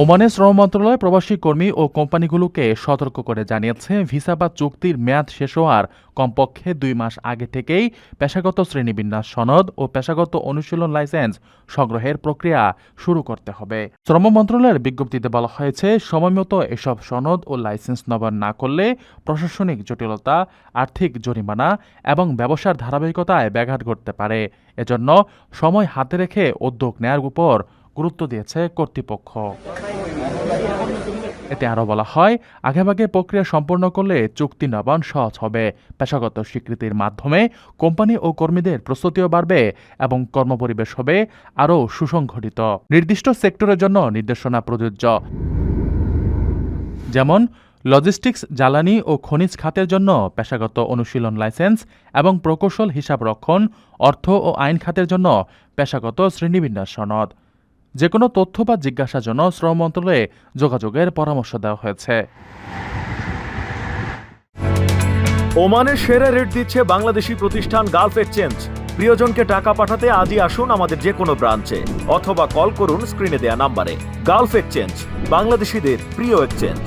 ওমানের শ্রম মন্ত্রণালয় প্রবাসী কর্মী ও কোম্পানিগুলোকে সতর্ক করে জানিয়েছে ভিসা বা চুক্তির মেয়াদ শেষ হওয়ার কমপক্ষে দুই মাস আগে থেকেই পেশাগত শ্রেণীবিন্যাস সনদ ও পেশাগত অনুশীলন লাইসেন্স সংগ্রহের প্রক্রিয়া শুরু করতে হবে। শ্রম মন্ত্রণালয়ের বিজ্ঞপ্তিতে বলা হয়েছে, সময়মতো এসব সনদ ও লাইসেন্স নবায়ন না করলে প্রশাসনিক জটিলতা, আর্থিক জরিমানা এবং ব্যবসার ধারাবাহিকতায় ব্যাঘাত ঘটতে পারে। এজন্য সময় হাতে রেখে উদ্যোগ নেয়ার উপর গুরুত্ব দিয়েছে কর্তৃপক্ষ। এতে আরও বলা হয়, আগেভাগে প্রক্রিয়া সম্পন্ন করলে চুক্তি নবায়ন সহজ হবে। পেশাগত স্বীকৃতির মাধ্যমে কোম্পানি ও কর্মীদের প্রস্তুতিও বাড়বে এবং কর্মপরিবেশ হবে আরও সুসংগঠিত। নির্দিষ্ট সেক্টরের জন্য নির্দেশনা প্রযোজ্য। যেমন, লজিস্টিক্স, জ্বালানি ও খনিজ খাতের জন্য পেশাগত অনুশীলন লাইসেন্স এবং প্রকৌশল হিসাব রক্ষণ অর্থ ও আইন খাতের জন্য পেশাগত শ্রেণীবিন্যাস সনদ। যে কোনো তথ্য বা জিজ্ঞাসার জন্য শ্রম মন্ত্রণালয়ে যোগাযোগের পরামর্শ দেওয়া হয়েছে। ওমানের সেরা রেট দিচ্ছে বাংলাদেশি প্রতিষ্ঠান গালফ এক্সচেঞ্জ। প্রিয়জনকে টাকা পাঠাতে আজই আসুন আমাদের যে কোনো ব্রাঞ্চে, অথবা কল করুন স্ক্রিনে দেয়া নাম্বারে। গালফ এক্সচেঞ্জ, বাংলাদেশিদের প্রিয় এক্সচেঞ্জ।